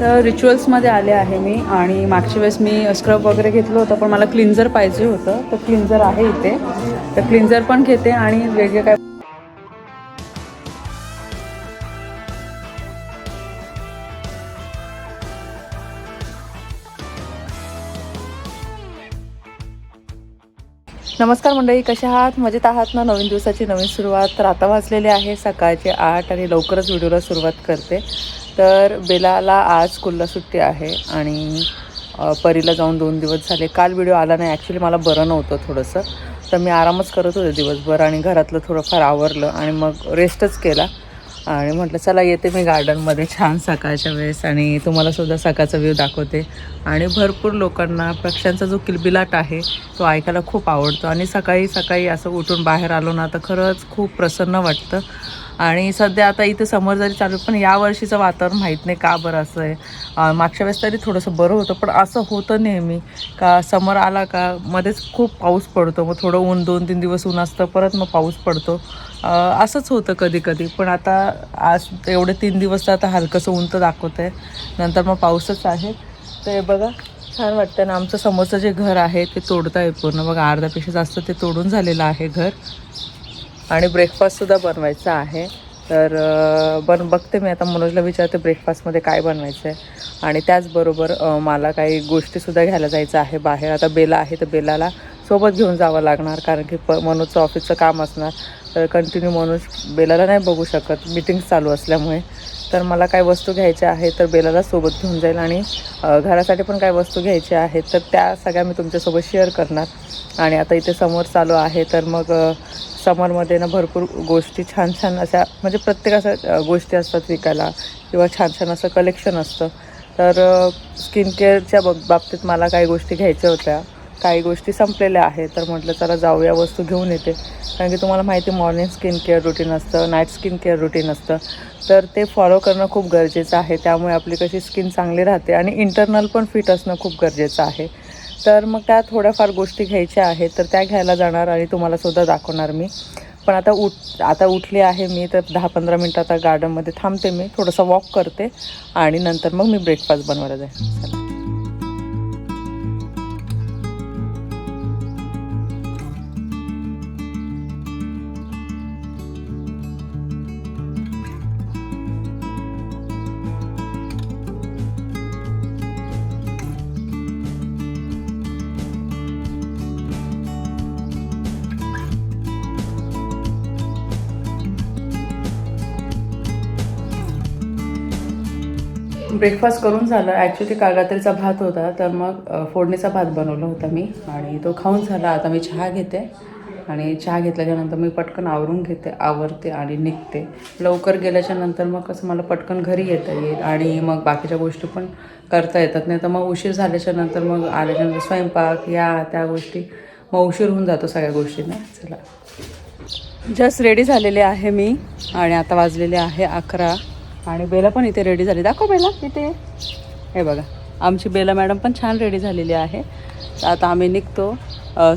तर रिच्युअल्समध्ये आले आहे मी आणि मागच्या वेळेस मी स्क्रब वगैरे घेतलं होतं पण मला क्लिन्झर पाहिजे होतं. तर क्लिन्झर आहे इथे. तर क्लिन्झर पण घेते आणि वेगळे काय नमस्कार मंडळी कशा आहात? मजेत आहात ना? नवीन दिवसाची नवीन सुरुवात. तर आता वाचलेली आहे सकाळचे आठ आणि लवकरच व्हिडिओला सुरुवात करते. तर बेलाला आज कुल्ला सुट्टी आहे आणि परीला जाऊन दोन दिवस झाले. काल व्हिडिओ आला नाही. ॲक्च्युली मला बरं नव्हतं थोडंसं. तर मी आरामच करत होते दिवसभर आणि घरातलं थोडंफार आवरलं आणि मग रेस्टच केला. आणि म्हटलं चला येते मी गार्डनमध्ये छान सकाळच्या वेळेस आणि तुम्हाला सुद्धा सकाळचा व्ह्यू दाखवते. आणि भरपूर लोकांना पक्ष्यांचा जो किलबिलाट आहे तो ऐकायला खूप आवडतो. आणि सकाळी सकाळी असं उठून बाहेर आलो ना तर खरंच खूप प्रसन्न वाटतं. आणि सध्या आता इथे समर जरी चालू आहे, पण या वर्षीचं वातावरण माहीत नाही का बरं असं आहे. मागच्या वेळेस तरी थोडंसं बरं होतं पण असं होतं नेहमी. का समर आला का मध्येच खूप पाऊस पडतो. मग थोडं ऊन दोन तीन दिवस ऊन असतं परत मग पाऊस पडतो. असंच होतं कधी कधी पण आता आज एवढे तीन दिवस तर आता हलकंसं ऊन तर दाखवत आहे नंतर मग पाऊसच आहे. तर हे बघा छान वाटतं ना. आमचं समोरचं जे घर आहे ते तोडतं आहे पूर्ण. बघा अर्ध्यापेक्षा जास्त ते तोडून झालेलं आहे घर. आणि ब्रेकफास्टसुद्धा बनवायचा आहे. तर बन बघते मी आता. मनोजला विचारते ब्रेकफास्टमध्ये काय बनवायचं आहे आणि त्याचबरोबर मला काही गोष्टीसुद्धा घ्यायला जायचं आहे बाहेर. आता बेला आहे तर बेलाला सोबत घेऊन जावं लागणार. कारण की प मनोजचं ऑफिसचं काम असणार. तर कंटिन्यू मनोज बेलाला नाही बघू शकत. मीटिंग्स चालू असल्यामुळे. तर मला काय वस्तू घ्यायच्या आहेत तर बेलाला सोबत घेऊन जाईल आणि घरासाठी पण काय वस्तू घ्यायच्या आहेत तर त्या सगळ्या मी तुमच्यासोबत शेअर करणार. आणि आता इथे समोर चालू आहे तर मग समरमध्ये ना भरपूर गोष्टी छान छान अशा म्हणजे प्रत्येक अशा गोष्टी असतात विकायला किंवा छान छान असं कलेक्शन असतं. तर स्किन केअरच्या बाबतीत मला काही गोष्टी घ्यायच्या होत्या. काही गोष्टी संपलेल्या आहेत तर म्हटलं चला जाऊया वस्तू घेऊन येते. कारण की तुम्हाला माहिती मॉर्निंग स्किन केअर रुटीन असतं नाईट स्किन केअर रुटीन असतं. तर ते फॉलो करणं खूप गरजेचं आहे. त्यामुळे आपली कशी स्किन चांगली राहते आणि इंटरनल पण फिट असणं खूप गरजेचं आहे. तर मग त्या थोड्याफार गोष्टी घ्यायच्या आहेत तर त्या घ्यायला जाणार आणि तुम्हाला सुद्धा दाखवणार मी. पण आता उठ आता उठली आहे मी तर दहा पंधरा मिनटं आता गार्डनमध्ये थांबते मी. थोडंसं वॉक करते आणि नंतर मग मी ब्रेकफास्ट बनवायला जाईल ब्रेकफास्ट करून झालं. ॲक्च्युली काल रात्रीचा भात होता तर मग फोडणीचा भात बनवला होता मी आणि तो खाऊन झाला. आता मी चहा घेते आणि चहा घेतल्याच्यानंतर मी पटकन आवरून घेते आवरते आणि निघते. लवकर गेल्याच्यानंतर मग कसं मला पटकन घरी येता येईल आणि मग बाकीच्या गोष्टी पण करता येतात. नाही तर मग उशीर झाल्याच्यानंतर मग आल्याच्यानंतर स्वयंपाक या त्या गोष्टी मग उशीर होऊन जातो सगळ्या गोष्टींना. चला. जस्ट रेडी झालेले आहे मी आणि आता वाजलेले आहे अकरा. आणि बेला पण इथे रेडी झाली. दाखव बेला इथे हे बघा आमची बेला मॅडम पण छान रेडी झालेली आहे. तर आता आम्ही निघतो.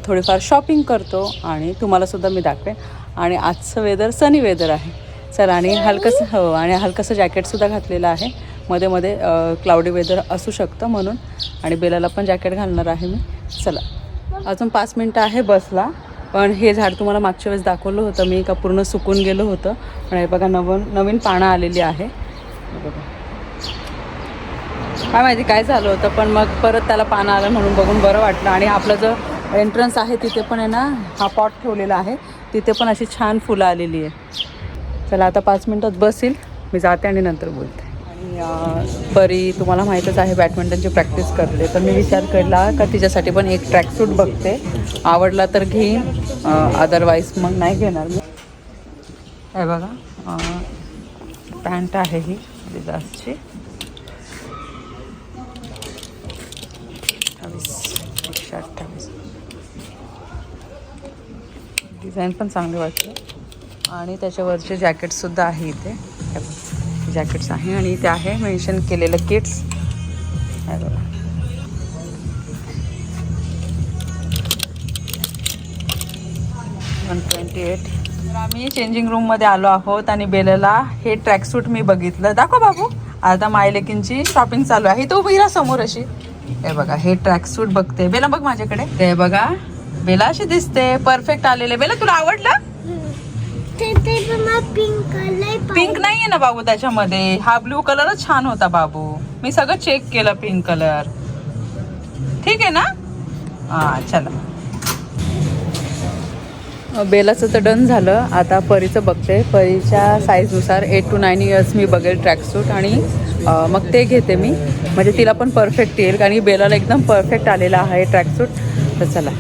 थोडीफार शॉपिंग करतो आणि तुम्हालासुद्धा मी दाखवेन. आणि आजचं वेदर सनी वेदर आहे. चला आणि हलकंसं हो आणि हलकंसं जॅकेटसुद्धा घातलेलं आहे. मध्ये मध्ये क्लाउडी वेदर असू शकतं म्हणून. आणि बेलाला पण जॅकेट घालणार आहे मी. चला अजून पाच मिनटं आहे बसला. पण हे झाड तुम्हाला मागच्या वेळेस दाखवलं होतं. मी का पूर्ण सुकून गेलं होतं. पण हे बघा नवन नवीन पानं आलेली आहे. बघा. काय माहिती काय झालं होतं पण मग परत त्याला पानं आलं म्हणून बघून बरं वाटलं. आणि आपलं जो एंट्रन्स आहे तिथे पण आहे ना हा पॉट ठेवलेला आहे. तिथे पण अशी छान फुलं आलेली आहे. चला आता पाच मिनटात बसेल मी जाते आणि नंतर बोलते. परी तुम्हाला माहीतच आहे बॅडमिंटनची प्रॅक्टिस करते. तर मी विचार केला का तिच्यासाठी पण एक ट्रॅकसूट बघते. आवडला तर घेईन अदरवाईज मग नाही घेणार मी. हे बघा पॅन्ट आहे ही दिदासची अठ्ठावीस एकशे अठ्ठावीस डिझाईन पण चांगली वाटते आणि त्याच्यावरचे जॅकेटसुद्धा आहे इथे. जॅकेट्स आहे आणि इथे आहे मेन्शन केलेलं किट्स बघा. वन ट्वेंटी एट तर आम्ही चेंजिंग रूममध्ये आलो आहोत आणि बेलला हे ट्रॅकसूट मी बघितलं. दाखव बाबू. आता मायलेकींची शॉपिंग चालू आहे. तो उभी समोर अशी. हे बघा हे ट्रॅक सूट बघते. बेला बघ माझ्याकडे. ते बघा बेला अशी दिसते. परफेक्ट आलेले बेला तुला आवडलं? पिंक नाहीये ना बाबू त्याच्यामध्ये. हा ब्लू कलरच छान होता बाबू. मी सगळं चेक केलं पिंक कलर ठीक आहे ना? हा चला. बेलाचं तर डन झालं. आता परीचं बघते. परीच्या साईजनुसार एट टू नाईन इयर्स मी बघेल ट्रॅकसूट आणि मग ते घेते मी. म्हणजे तिला पण परफेक्ट येईल. कारण की बेलाला एकदम परफेक्ट आलेला आहे ट्रॅकसूट तर चला.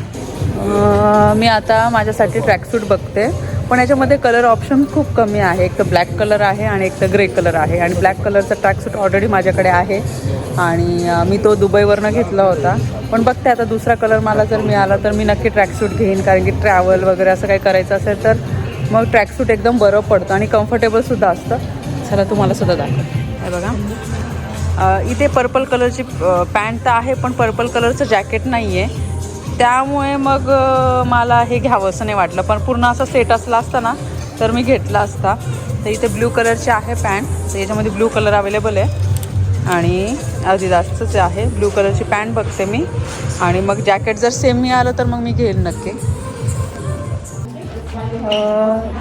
मी आता माझ्यासाठी ट्रॅकसूट बघते. पण याच्यामध्ये कलर ऑप्शन खूप कमी आहे. एक तर ब्लॅक कलर आहे आणि एक तर ग्रे कलर आहे. आणि ब्लॅक कलरचा ट्रॅकसूट ऑलरेडी माझ्याकडे आहे. आणि मी तो दुबईवरनं घेतला होता. पण बघते आता दुसरा कलर मला जर मिळाला तर मी नक्की ट्रॅकसूट घेईन. कारण की ट्रॅव्हल वगैरे असं काही करायचं असेल तर मग ट्रॅकसूट एकदम बरं पडतं आणि कम्फर्टेबलसुद्धा असतं. चला तुम्हाला सुद्धा दाखव हे बघा. इथे पर्पल कलरची पॅन्ट तर आहे पण पर्पल कलरचं जॅकेट नाही आहे त्यामुळे मग मला हे घ्यावं असं नाही वाटलं. पण पूर्ण असं सेट असला असता ना तर मी घेतला असता. तर इथे ब्ल्यू कलरची आहे पॅन्ट तर याच्यामध्ये ब्ल्यू कलर अवेलेबल आहे. आणि अगदी जास्तच आहे ब्ल्यू कलरची पॅन्ट बघते मी. आणि मग जॅकेट जर सेम मिळालं तर मग मी घेईल नक्की.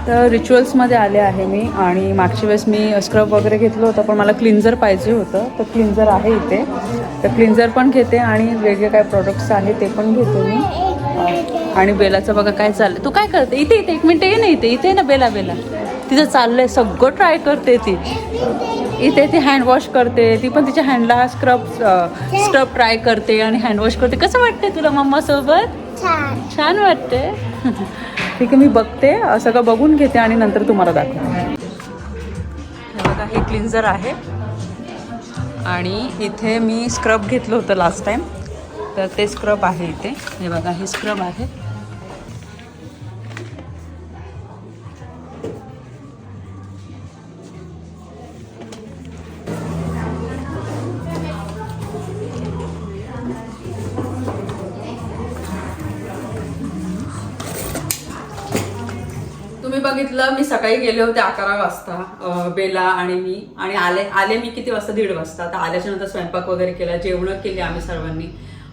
तर रिच्युअल्समध्ये आले आहे मी. आणि मागच्या वेळेस मी स्क्रब वगैरे घेतलं होतं पण मला क्लिन्झर पाहिजे होतं. तर क्लिन्झर आहे इथे. तर क्लिन्झर पण घेते आणि वेगळे काय प्रोडक्ट्स आहे ते पण घेते मी. आणि बेलाचं बघा काय चाललं तू काय करते? इथे इथे एक मिनटं ये ना इथे. इथे ना बेला बेला. तिचं चाललंय सगळं ट्राय करते ती. इथे ती हँडवॉश करते. ती पण तिच्या हँडला स्क्रब स्क्रब ट्राय करते आणि हँडवॉश करते. कसं वाटते तुला मम्मासोबत? छान. वाटते ठीक आहे मी बघते. सगळं बघून घेते आणि नंतर तुम्हाला दाखवते. बघा हे क्लिन्झर आहे. आणि इथे मी स्क्रब घेतलं होतं लास्ट टाईम तर ते स्क्रब आहे इथे. हे बघा हे स्क्रब आहे. तुम्ही बघितलं मी सकाळी गेले होते अकरा वाजता बेला आणि मी. आणि आले आले मी किती वाजता? दीड वाजता. आता आल्याच्यानंतर स्वयंपाक वगैरे केला जेवणं केली आम्ही सर्वांनी.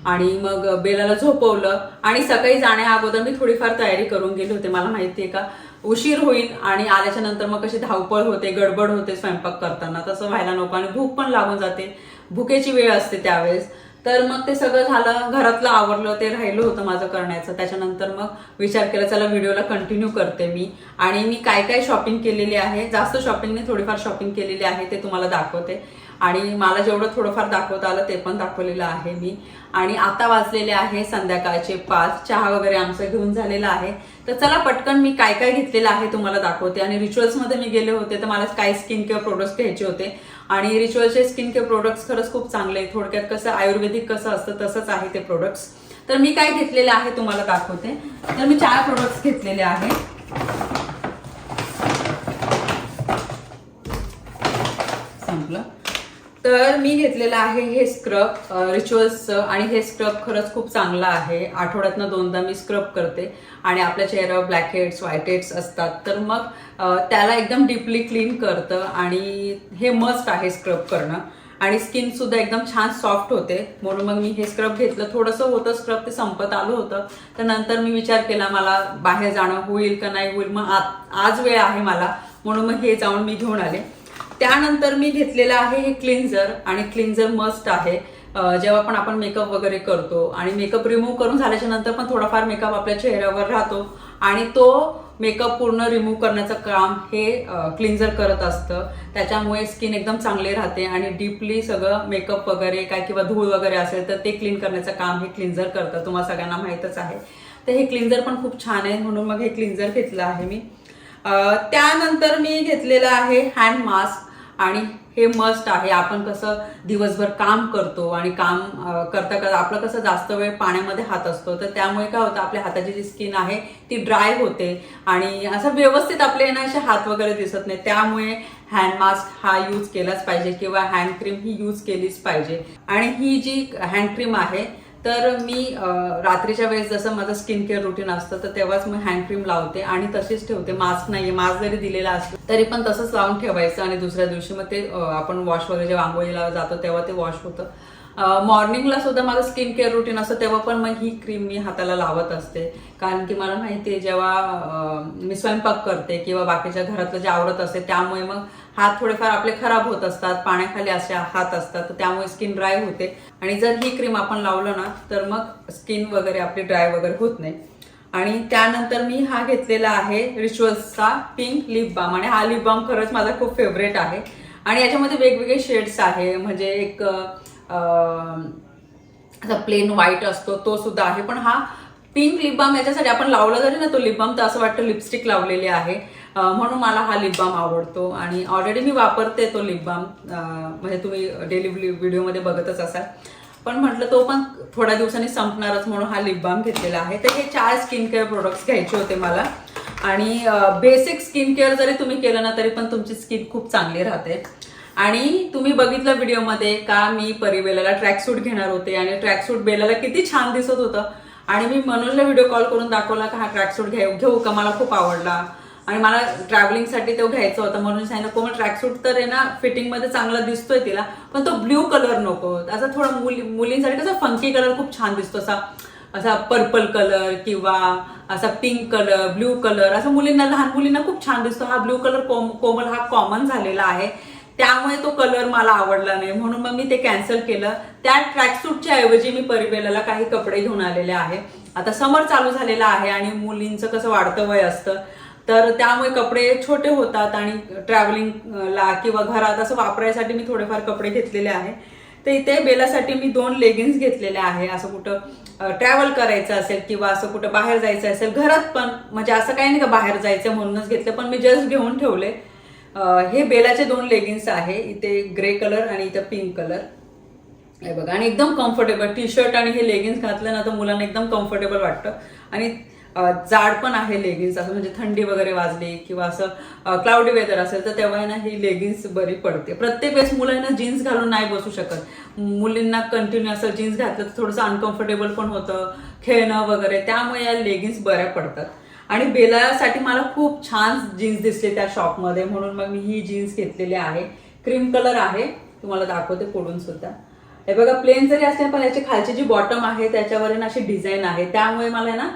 आणि मग बेलाला झोपवलं. आणि सकाळी जाण्या अगोदर मी थोडीफार तयारी करून गेले होते. मला माहिती आहे का उशीर होईल आणि आल्याच्यानंतर मग कशी धावपळ होते गडबड होते स्वयंपाक करताना. तसं व्हायला नको आणि भूक पण लागून जाते. भुकेची वेळ असते त्यावेळेस. तर मग ते सगळं झालं घरातलं आवरलं ते राहिलं होतं माझं करण्याचं. त्याच्यानंतर मग विचार केला चला व्हिडिओला कंटिन्यू करते मी. आणि मी काय काय शॉपिंग केलेली आहे जास्त शॉपिंग नाही थोडीफार शॉपिंग केलेली आहे ते तुम्हाला दाखवते. आणि मला जेवढं थोडंफार दाखवता आलं ते पण दाखवलेलं आहे मी. आणि आता वाजलेले आहे संध्याकाळचे पाच. चहा वगैरे आमचं घेऊन झालेलं आहे. तर चला पटकन मी काय काय घेतलेलं आहे तुम्हाला दाखवते. आणि रिच्युअल्समध्ये मी गेले होते तर मला काही स्किन केअर प्रोडक्ट्स घ्यायचे होते. आणि रिच्युअलचे स्किन केअर प्रोडक्ट्स खरंच खूप चांगले आहेत. थोडक्यात कसं आयुर्वेदिक कसं असतं तसंच आहे ते प्रोडक्ट्स तर मी काय घेतलेले आहे तुम्हाला दाखवते. तर मी चार प्रोडक्ट्स घेतलेले आहे. संपलं. तर मी घेतलेलं आहे हे स्क्रब रिच्युअल्सचं आणि हे स्क्रब खरंच खूप चांगलं आहे. आठवड्यातनं दोनदा मी स्क्रब करते आणि आपल्या चेहऱ्यावर ब्लॅक हेड्स व्हाईट हेड्स असतात. तर मग त्याला एकदम डीपली क्लीन करतं आणि हे मस्ट आहे स्क्रब करणं. आणि स्किन सुद्धा एकदम छान सॉफ्ट होते. म्हणून मग मी हे स्क्रब घेतलं. थोडंसं होतं स्क्रब ते संपत आलं होतं. तर नंतर मी विचार केला मला बाहेर जाणं होईल का नाही होईल. मग आज वेळ आहे मला. म्हणून मग हे जाऊन मी घेऊन आले. त्यानंतर मी घेतलेलं आहे हे क्लिन्झर आणि क्लिन्झर मस्ट आहे. जेव्हा पण आपण मेकअप वगैरे करतो आणि मेकअप रिमूव्ह करून झाल्याच्यानंतर पण थोडाफार मेकअप आपल्या चेहऱ्यावर राहतो आणि तो मेकअप पूर्ण रिमूव्ह करण्याचं काम हे क्लिन्झर करत असतं. त्याच्यामुळे स्किन एकदम चांगली राहते आणि डीपली सगळं मेकअप वगैरे काय किंवा धूळ वगैरे असेल तर ते क्लीन करण्याचं काम हे क्लिन्झर करतं. तुम्हाला सगळ्यांना माहीतच आहे. तर हे क्लिन्झर पण खूप छान आहे. म्हणून मग हे क्लिन्झर घेतलं आहे मी. त्यानंतर मी घेतलेलं आहे हँड मास्क आणि हे मस्ट आहे. आपण कसं दिवसभर काम करतो आणि काम करता करता आपलं कसं जास्त वेळ पाण्यामध्ये हात असतो तर त्यामुळे काय होतं आपल्या हाताची जी स्किन आहे ती ड्राय होते आणि असं व्यवस्थित आपले ना असे हात वगैरे दिसत नाही. त्यामुळे हँड मास्क हा यूज केलाच पाहिजे किंवा हँड क्रीम ही यूज केलीच पाहिजे. आणि ही जी हँड क्रीम आहे तर मी रात्रीच्या वेळेस जसं माझं स्किन केअर रुटीन असतं तर तेव्हाच मी हँड क्रीम लावते आणि तशीच ठेवते. मास्क नाहीये. मास्क जरी दिलेला असतो तरी पण तसंच लावून ठेवायचं आणि दुसऱ्या दिवशी मग ते आपण वॉश वगैरे जेव्हा आंघोळीला जातो तेव्हा ते वॉश होतं. मॉर्निंगला सुद्धा माझं स्किन केअर रुटीन असतं तेव्हा पण मग ही क्रीम मी हाताला लावत असते. कारण की मला माहिती आहे जेव्हा मी स्वयंपाक करते किंवा बाकीच्या घरातलं जे आवडत असते त्यामुळे मग हात थोडेफार आपले खराब होत असतात पाण्याखाली असे हात असतात तर त्यामुळे स्किन ड्राय होते. आणि जर ही क्रीम आपण लावलं ना तर मग स्किन वगैरे आपली ड्राय वगैरे होत नाही. आणि त्यानंतर मी हा घेतलेला आहे रिच्युअल्सचा पिंक लिप बाम आणि हा लिप बाम खरंच माझा खूप फेवरेट आहे. आणि याच्यामध्ये वेगवेगळे शेड्स आहे. म्हणजे एक असा प्लेन व्हाईट असतो तो सुद्धा आहे. पण हा पिंक लिप बाम याच्यासाठी आपण लावला जरी ना तो लिप बाम तर असं वाटतं लिपस्टिक लावलेली आहे. म्हणून मला हा लिप बाम आवडतो. आणि ऑलरेडी मी वापरते तो लिप बाम म्हणजे तुम्ही डेली व्हिडिओमध्ये बघतच असाल. पण म्हटलं तो पण थोड्या दिवसांनी संपणारच म्हणून हा लिप बाम घेतलेला आहे. तर हे चार स्किन केअर प्रोडक्ट्स घ्यायचे होते मला. आणि बेसिक स्किन केअर जरी तुम्ही केलं ना तरी पण तुमची स्किन खूप चांगली राहते. आणि तुम्ही बघितलं व्हिडिओमध्ये का मी परिबेलाला ट्रॅकसूट घेणार होते. आणि ट्रॅकसूट बेलाला किती छान दिसत होतं. आणि मी मनोजला व्हिडिओ कॉल करून दाखवला का हा ट्रॅकसूट घेऊ घेऊ का? मला खूप आवडला. आणि मला ट्रॅव्हलिंगसाठी तो घ्यायचा होता म्हणून सांगितलं कोमल ट्रॅकसूट तर आहे ना फिटिंगमध्ये चांगला दिसतोय तिला पण तो ब्ल्यू कलर नको. असा थोडा मुली मुलींसाठी कसा फंकी कलर खूप छान दिसतो असा असा पर्पल कलर किंवा असा पिंक कलर ब्ल्यू कलर असं मुलींना लहान मुलींना खूप छान दिसतो. हा ब्ल्यू कलर कोमल हा कॉमन झालेला आहे. त्यामुळे तो कलर मला आवडला नाही. म्हणून मग मी ते कॅन्सल केलं. त्या ट्रॅकसूटच्या ऐवजी मी परिबेलाला काही कपडे घेऊन आलेले आहे. आता समर चालू झालेला आहे आणि मुलींचं कसं वाढतं वय असतं तर त्यामुळे कपडे छोटे होतात आणि ट्रॅव्हलिंगला किंवा घरात असं वापरायसाठी मी थोडेफार कपडे घेतलेले आहे. तर इथे बेलासाठी मी दोन लेगिन्स घेतलेले आहे. असं कुठं ट्रॅव्हल करायचं असेल किंवा असं कुठं बाहेर जायचं असेल घरात पण म्हणजे असं काही नाही का बाहेर जायचं म्हणूनच घेतलं पण मी जस्ट घेऊन ठेवले. हे बेलाचे दोन लेगिन्स आहे. इथे ग्रे कलर आणि इथं पिंक कलर हे बघा आणि एकदम कम्फर्टेबल टी शर्ट आणि हे लेगिन्स घातलं ना तर मुलांना एकदम कम्फर्टेबल वाटतं. आणि जाड पण आहे लेगिन्स असं म्हणजे थंडी वगैरे वाजली किंवा असं क्लाउडी वेदर असेल तर तेव्हा ना ही लेगिन्स बरी पडते. प्रत्येक वेळेस मुलांना जीन्स घालून नाही बसू शकत. मुलींना कंटिन्यू असं जीन्स घातलं तर थोडंसं अनकम्फर्टेबल पण होतं खेळणं वगैरे त्यामुळे या लेगिन्स बऱ्या पडतात. आणि बेलासाठी मला खूप छान जीन्स दिसले त्या शॉपमध्ये म्हणून मग मी ही जीन्स घेतलेली आहे. क्रीम कलर आहे तुम्हाला दाखवते फोडून सुद्धा. हे बघा प्लेन जरी असले पण याची खालची जी बॉटम आहे त्याच्यावर ना अशी डिझाईन आहे. त्यामुळे मला आहे ना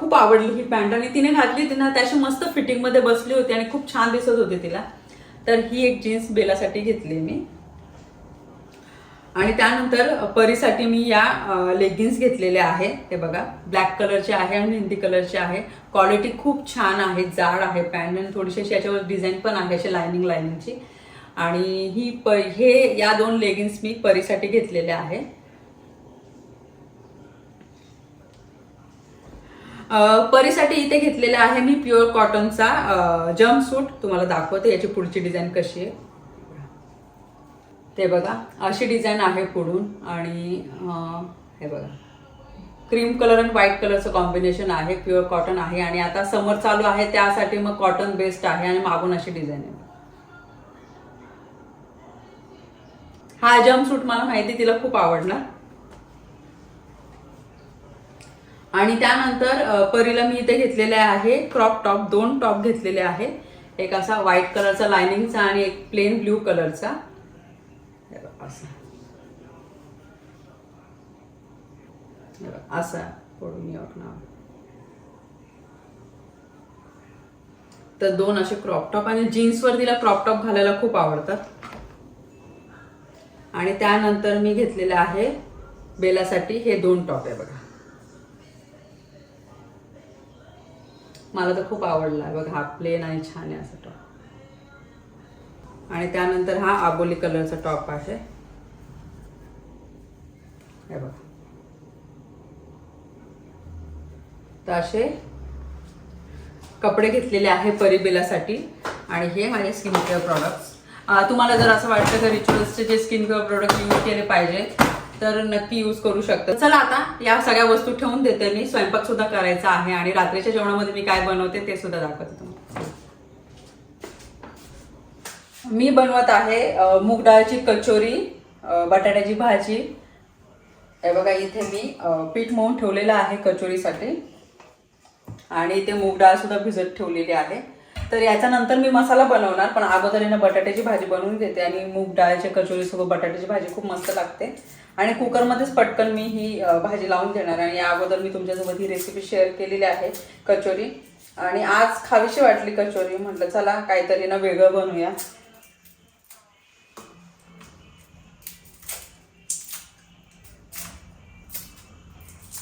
खूप आवडली ही पॅन्ट आणि तिने घातली होती ना त्याची मस्त फिटिंगमध्ये बसली होती आणि खूप छान दिसत होती तिला. तर ही एक जीन्स बेलासाठी घेतली मी. आणि त्यानंतर परीसाठी मी या लेगिन्स घेतलेल्या आहे हे बघा ब्लॅक कलरचे आहे आणि हिंदी कलरचे आहे. क्वालिटी खूप छान आहे जाड आहे पॅन्ट आणि थोडीशी अशी याच्यावर डिझाईन पण आहे अशी लायनिंग लायनिंगची आणि ही प हे या दोन लेगिन्स मी परीसाठी घेतलेल्या आहे परीसाठी इथे घेतलेला आहे मी प्युअर कॉटनचा जम्प सूट तुम्हाला दाखवते याची पुढची डिझाईन कशी आहे. ते बघा अशी डिझाईन आहे पुढून आणि हे बघा. क्रीम कलर आणि व्हाईट कलरचं कॉम्बिनेशन आहे प्युअर कॉटन आहे आणि आता समर चालू आहे त्यासाठी मग कॉटन बेस्ट आहे आणि मागून अशी डिझाईन आहे. हा जम्प सूट मला माहिती तिला खूप आवडला आणि त्यानंतर परीला मी इथे घेतलेले आहे क्रॉप टॉप दोन टॉप घेतलेले आहे. एक असा व्हाईट कलरचा लायनिंगचा आणि एक प्लेन ब्ल्यू कलरचा असा. असा पडून नाव. तर दोन असे क्रॉप टॉप आणि जीन्सवर तिला क्रॉप टॉप घालायला खूप आवडतात. आणि त्यानंतर मी घेतलेलं आहे बेलासाठी हे दोन टॉप आहे बघा. मला तर खूप आवडला. आहे हा प्लेन आणि छान आहे असा टॉप आणि त्यानंतर हा आबोली कलरचा टॉप आहे. हे बघा. तर असे कपडे घेतलेले आहे परिबेलासाठी. आणि हे माझे स्किन केअर प्रॉडक्ट्स तुम्हाला जर असं वाटतं तर रिच्युअल्सचे जे स्किन केअर प्रोडक्ट यूज केले पाहिजे तर नक्की यूज करू शकता. चला आता या सगळ्या वस्तू ठेवून देते मी. स्वयंपाक सुद्धा करायचा आहे आणि रात्रीच्या जेवणामध्ये मी काय बनवते ते सुद्धा दाखवते तुम्हाला. मी बनवत आहे मूग डाळची कचोरी बटाट्याची भाजी. हे बघा इथे मी पीठ मळून ठेवलेलं आहे कचोरीसाठी. आणि इथे मूग डाळ सुद्धा भिजत ठेवलेली आहे. तर याच्यानंतर मी मसाला बनवणार पण अगोदर आहे बटाट्याची भाजी बनवून घेते आणि मूग डाळच्या कचोरीसोबत बटाट्याची भाजी खूप मस्त लागते. आणि कुकरमध्येच पटकन मी ही भाजी लावून देणार आणि या अगोदर मी तुमच्यासोबत ही रेसिपी शेअर केलेली आहे कचोरी. आणि आज खावीशी वाटली कचोरी म्हटलं चला काहीतरी ना वेगळं बनवूया.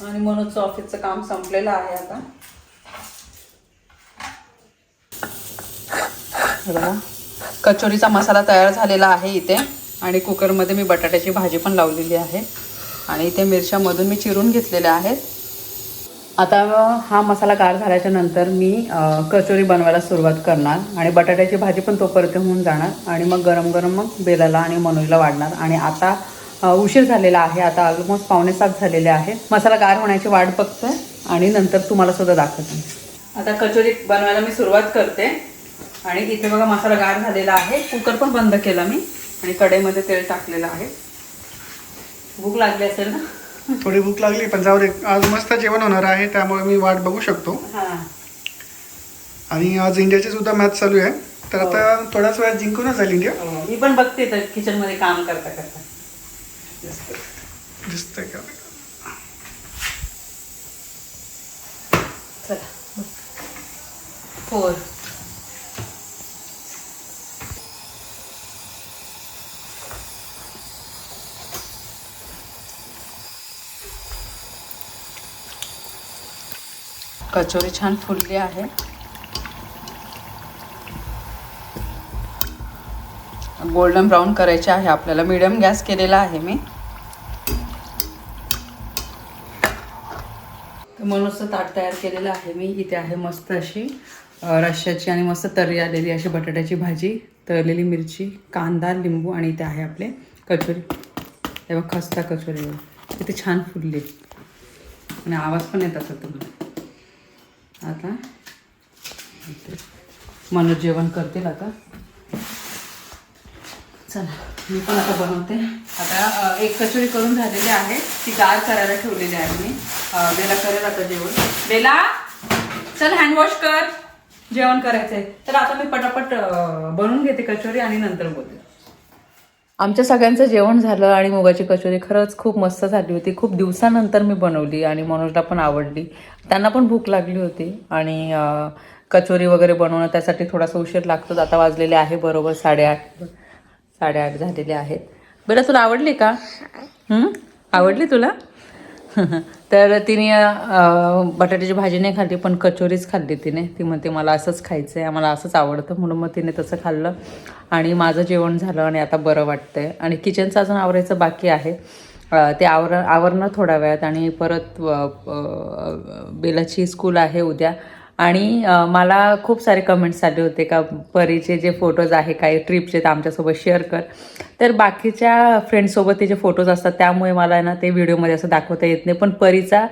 आणि मनोजचं ऑफिसचं काम संपलेलं आहे आता. कचोरीचा मसाला तयार झालेला आहे इथे. आणि कुकरमध्ये मी बटाट्याची भाजी पण लावलेली आहे. आणि इथे मिरच्यामधून मी चिरून घेतलेल्या आहेत. आता हा मसाला गार झाल्याच्यानंतर मी कचोरी बनवायला सुरुवात करणार. आणि बटाट्याची भाजी पण तोपर्यंत होऊन जाणार. आणि मग गरम गरम मग बेलाला आणि मनोजला वाढणार. आणि आता उशीर झालेला आहे. आता ऑलमोस्ट पावणे सात झालेले आहे. मसाला गार होण्याची वाट बघते आणि नंतर तुम्हाला सुद्धा दाखवते. आता कचोरी बनवायला मी सुरुवात करते. आणि इथे बघा मसाला गार झालेला आहे. कुकर पण बंद केला मी. आणि कढईमध्ये तेल टाकलेलं आहे. भूक लागली असेल ना? थोडी भूक लागली पण जाऊ दे. आज मस्त जेवण होणार आहे त्यामुळे मी वाट बघू शकतो. हां. आणि आज इंडियाची सुद्धा मॅच चालू आहे. तर आता थोड्याच वेळात जिंकूनच जाईल इंडिया. हो, मी पण बघते तर किचनमध्ये काम करता करता. दिसतंय का? चला. फोर कचोरी छान फुलली आहे. गोल्डन ब्राऊन करायचे आहे आपल्याला. मीडियम गॅस केलेला आहे मी. तर असं ताट तयार केलेलं आहे मी. इथे आहे मस्त अशी रश्याची आणि मस्त तर्री आलेली अशी बटाट्याची भाजी तळलेली मिरची कांदा लिंबू आणि इथे आहे आपले कचोरी. तेव्हा खस्ता कचोरी. इथे छान फुलली. आणि आवाज पण येत असं तुम्हाला. आता. इथे मनोज जेवण करतील आता. चला मी पण आता बनवते. आता एक कचोरी करून झालेली आहे. ती गार करायला ठेवलेली आहे मी. बेला करेल आता जेवण. बेला चल हँडवॉश कर. जेवण करायचंय. तर आता मी पटापट बनवून घेते कचोरी आणि नंतर बोलते. आमच्या सगळ्यांचं जेवण झालं आणि मुगाची कचोरी खरंच खूप मस्त झाली होती. खूप दिवसानंतर मी बनवली आणि मनोजला पण आवडली. त्यांना पण भूक लागली होती आणि कचोरी वगैरे बनवणं त्यासाठी थोडासा उशीर लागतो आता वाजलेले आहे बरोबर साडेआठ साडेआठ झालेले आहेत. बरं तुला आवडली का? आवडली तुला? तर तिने बटाट्याची भाजी नाही खाल्ली पण कचोरीच खाल्ली तिने. ती म्हणते मला असंच खायचं आहे आम्हाला असंच आवडतं. म्हणून मग तिने तसं खाल्लं. आणि माझं जेवण झालं आणि आता बरं वाटतंय. आणि किचनचं अजून आवरायचं बाकी आहे. ते आवर आवरणं थोड्या वेळात आणि परत बेलाची स्कूल आहे उद्या. आणि मला खूप सारे कमेंट्स आले होते का परीचे जे फोटोज आहे काही ट्रिपचे ते आमच्यासोबत शेअर कर. तर बाकीच्या फ्रेंडसोबत ते जे फोटोज असतात त्यामुळे मला ना ते व्हिडिओमध्ये असं दाखवता येत नाही. पण परीचा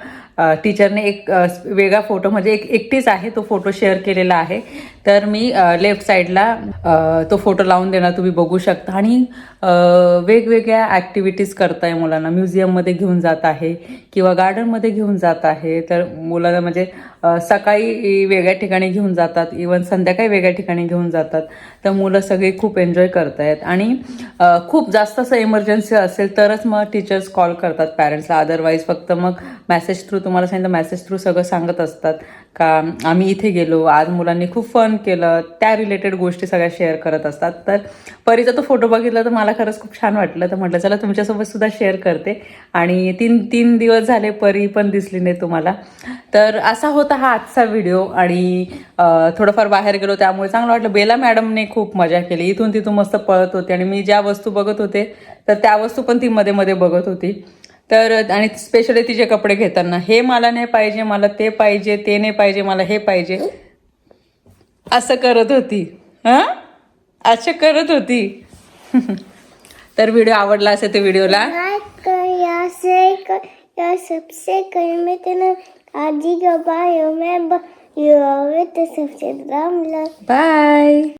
टीचरने एक वेगळा फोटो म्हणजे एक एकटीच आहे तो फोटो शेअर केलेला आहे. तर मी लेफ्ट साईडला तो फोटो लावून देणार तुम्ही बघू शकता. आणि वेगवेगळ्या ॲक्टिव्हिटीज करताय मुलांना. म्युझियममध्ये घेऊन जात आहे किंवा गार्डनमध्ये घेऊन जात आहे. तर मुलांना म्हणजे सकाळी वेगळ्या ठिकाणी घेऊन जातात. इवन संध्याकाळी वेगळ्या ठिकाणी घेऊन जातात. तर मुलं सगळी खूप एन्जॉय करतायत. आणि खूप जास्त असं इमर्जन्सी असेल तरच मग टीचर्स कॉल करतात पॅरेंट्सला अदरवाईज फक्त मग मॅसेज थ्रू तुम्हाला सांगितलं मॅसेज थ्रू सगळं सांगत असतात. का आम्ही इथे गेलो आज मुलांनी खूप फन केलं त्या रिलेटेड गोष्टी सगळ्या शेअर करत असतात. तर परीचा तो फोटो बघितला तर मला खरंच खूप छान वाटलं. तर म्हटलं चला तुमच्यासोबत सुद्धा शेअर करते. आणि तीन तीन दिवस झाले परी पण दिसली नाही तुम्हाला. तर असा होता हा आजचा व्हिडिओ आणि थोडंफार बाहेर गेलो त्यामुळे चांगलं वाटलं. बेला मॅडमने खूप मजा केली. इथून तिथून मस्त पळत होते आणि मी ज्या वस्तू बघत होते तर त्या वस्तू पण ती मध्ये मध्ये बघत होती. तर आणि स्पेशली तिचे कपडे घेताना हे मला नाही पाहिजे मला ते पाहिजे ते नाही पाहिजे मला हे पाहिजे. असं करत होती. हां? असं करत होती. तर व्हिडिओ आवडला असेल तर व्हिडिओला Adieu, goodbye. Remember, you are with us if you Bye.